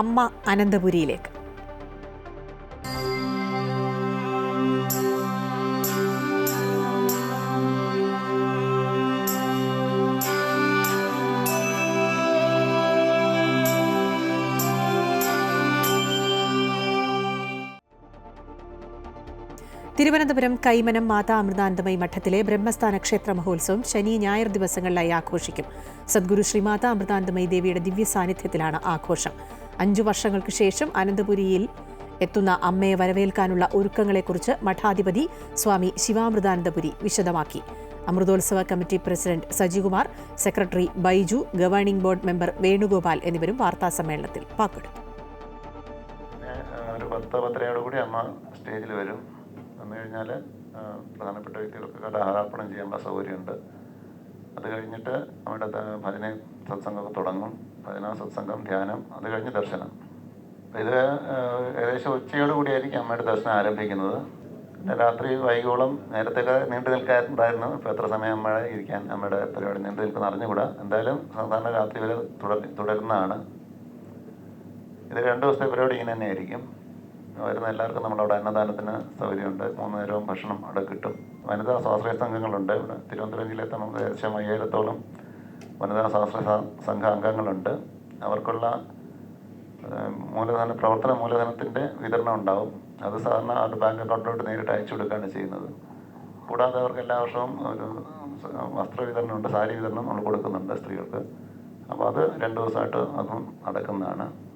അമ്മ അനന്തപുരിയിലേക്ക്. തിരുവനന്തപുരം കൈമനം മാതാ അമൃതാനന്ദമയി മഠത്തിലെ ബ്രഹ്മസ്ഥാന ക്ഷേത്ര മഹോത്സവം ശനി ഞായർ ദിവസങ്ങളിലായി ആഘോഷിക്കും. സദ്ഗുരു ശ്രീമാതാ അമൃതാനന്ദമയി ദേവിയുടെ ദിവ്യ സാന്നിധ്യത്തിലാണ് ആഘോഷം. അഞ്ചു വർഷങ്ങൾക്ക് ശേഷം അനന്തപുരിയിൽ എത്തുന്ന അമ്മയെ വരവേൽക്കാനുള്ള ഒരുക്കങ്ങളെക്കുറിച്ച് മഠാധിപതി സ്വാമി ശിവാമൃതാനന്ദപുരി വിശദമാക്കി. അമൃതോത്സവ committee president Sajikumar secretary Baiju governing board member Venugopal എന്നിവരും വാർത്താ സമ്മേളനത്തിൽ പങ്കെടുത്തു ഒരു പത്ത് അമ്മ സ്റ്റേജിൽ വരും. വന്നു കഴിഞ്ഞാൽ പ്രധാനപ്പെട്ട വ്യക്തികൾക്ക് ആരാർപ്പണം ചെയ്യാനുള്ള സൗകര്യമുണ്ട്. അത് കഴിഞ്ഞിട്ട് അവിടെ ഭജന സത്സംഗമൊക്കെ തുടങ്ങും. ഭജന സത്സംഗം ധ്യാനം അത് കഴിഞ്ഞ് ദർശനം. ഇത് ഏകദേശം ഉച്ചയോട് കൂടിയായിരിക്കും അമ്മയുടെ ദർശനം ആരംഭിക്കുന്നത്. പിന്നെ രാത്രി വൈകോളം നേരത്തെയൊക്കെ നീണ്ടു നിൽക്കാറുണ്ടായിരുന്നു. ഇപ്പോൾ എത്ര സമയം അമ്മ ഇരിക്കാൻ അമ്മയുടെ പരിപാടി നീണ്ടു നിൽക്കുന്ന അറിഞ്ഞുകൂടാ. എന്തായാലും സാധാരണ രാത്രി വരെ തുടരുന്നതാണ്. ഇത് രണ്ട് ദിവസത്തെ പരിപാടി ഇങ്ങനെ തന്നെ ആയിരിക്കും വരുന്ന എല്ലാവർക്കും നമ്മളവിടെ അന്നദാനത്തിന് സൗകര്യമുണ്ട്. മൂന്ന് നേരവും ഭക്ഷണം അവിടെ കിട്ടും. വനിതാ സ്വാശ്രയ സംഘങ്ങളുണ്ട്. ഇവിടെ തിരുവനന്തപുരം ജില്ലയിൽ നമുക്ക് ഏകദേശം അയ്യായിരത്തോളം വനിതാ സ്വാശ്രയ സംഘ അംഗങ്ങളുണ്ട്. അവർക്കുള്ള മൂലധന പ്രവർത്തന മൂലധനത്തിന്റെ വിതരണം ഉണ്ടാവും. അത് സാധാരണ അവരുടെ ബാങ്ക് അക്കൗണ്ടിലോട്ട് നേരിട്ട് അയച്ചു കൊടുക്കുകയാണ് ചെയ്യുന്നത്. കൂടാതെ അവർക്ക് എല്ലാ വർഷവും ഒരു വസ്ത്ര വിതരണമുണ്ട് സാരി വിതരണം നമ്മൾ കൊടുക്കുന്നുണ്ട് സ്ത്രീകൾക്ക്. അപ്പോൾ അത് രണ്ട് ദിവസമായിട്ട് അതും നടക്കുന്നതാണ്.